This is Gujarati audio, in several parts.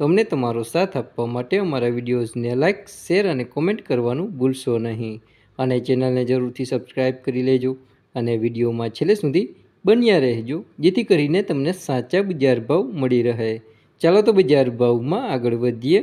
તો અમને તમારો સાથ આપવા માટે અમારા વિડીયોઝને લાઇક શેર અને કોમેન્ટ કરવાનું ભૂલશો નહીં. અને ચેનલને જરૂરથી સબસ્ક્રાઈબ કરી લેજો અને વિડીયોમાં છેલ્લે સુધી બન્યા રહેજો, જેથી કરીને તમને સાચા બજાર ભાવ મળી રહે. ચાલો તો બજાર ભાવમાં આગળ વધીએ.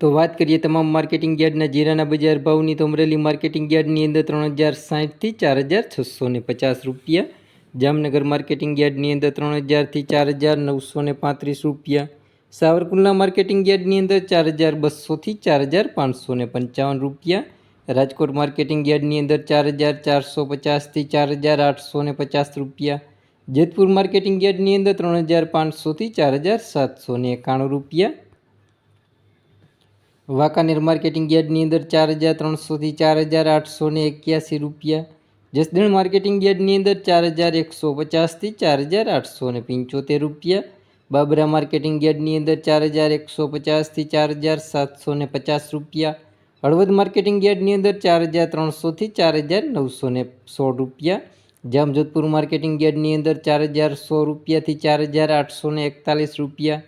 તો વાત કરીએ તમામ માર્કેટિંગ યાર્ડના જીરાના બજાર ભાવની. તો અમરેલી માર્કેટિંગ યાર્ડની અંદર ત્રણ હજાર સાઠથી ચાર હજાર છસો પચાસ રૂપિયા જામનગર માર્કેટિંગ યાર્ડની અંદર ત્રણ હજારથી ચાર હજાર નવસો ને પાંત્રીસ રૂપિયા. સાવરકુંડલા માર્કેટિંગ યાર્ડની અંદર ચાર હજાર બસોથી ચાર હજાર પાંચસો ને પંચાવન રૂપિયા. રાજકોટ માર્કેટિંગ યાર્ડની અંદર ચાર હજાર ચારસો પચાસથી ચાર હજાર આઠસો ને પચાસ રૂપિયા. જેતપુર માર્કેટિંગ યાર્ડની અંદર ત્રણ હજાર પાંચસોથી ચાર હજાર સાતસો ને એકાણું રૂપિયા. વાંકાનેર માર્કેટિંગ યાર્ડની અંદર ચાર હજાર ત્રણસોથી ચાર હજાર આઠસો ને એક્યાસી રૂપિયા. જસદણ માર્કેટિંગ યાર્ડની અંદર ચાર હજાર એકસો પચાસથી ચાર હજાર આઠસો ને પંચોતેર રૂપિયા બાબરા માર્કેટિંગ યાર્ડની અંદર ચાર હજાર એકસો પચાસથી ચાર હજાર સાતસો ને પચાસ રૂપિયા હળવદ માર્કેટિંગ યાર્ડની અંદર ચાર હજાર ત્રણસોથી ચાર હજાર નવસો ને સોળ રૂપિયા જામજોધપુર માર્કેટિંગ યાર્ડની અંદર ચાર હજાર સો રૂપિયાથી ચાર હજાર આઠસો ને એકતાલીસ રૂપિયા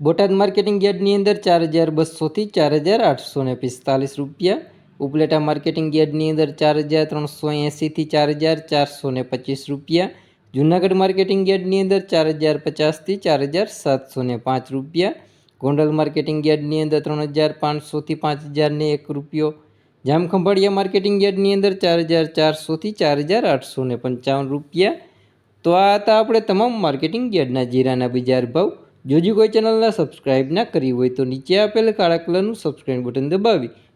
બોટાદ માર્કેટિંગ યાર્ડની અંદર ચાર હજાર બસોથી ચાર હજાર આઠસો ને પિસ્તાલીસ રૂપિયા ઉપલેટા માર્કેટિંગ યાર્ડની અંદર ચાર હજાર ત્રણસો એંસીથી ચાર હજાર ચારસો ને પચીસ રૂપિયા. જૂનાગઢ માર્કેટિંગ યાર્ડની અંદર ચાર હજાર પચાસથી ચાર હજાર સાતસો ને પાંચ રૂપિયા. ગોંડલ માર્કેટિંગ યાર્ડની અંદર ત્રણ હજાર પાંચસોથી પાંચ હજારને એક રૂપિયો. જામખંભાળિયા માર્કેટિંગ યાર્ડની અંદર ચાર હજાર ચારસોથી ચાર હજાર આઠસો ને પંચાવન રૂપિયા. તો આ હતા આપણે તમામ માર્કેટિંગ યાર્ડના જીરાના બજાર ભાવ. જો કોઈ ચેનલના સબસ્ક્રાઇબ ના કરી હોય તો નીચે આપેલ કાળા કલરનું સબસ્ક્રાઇબ બટન દબાવી.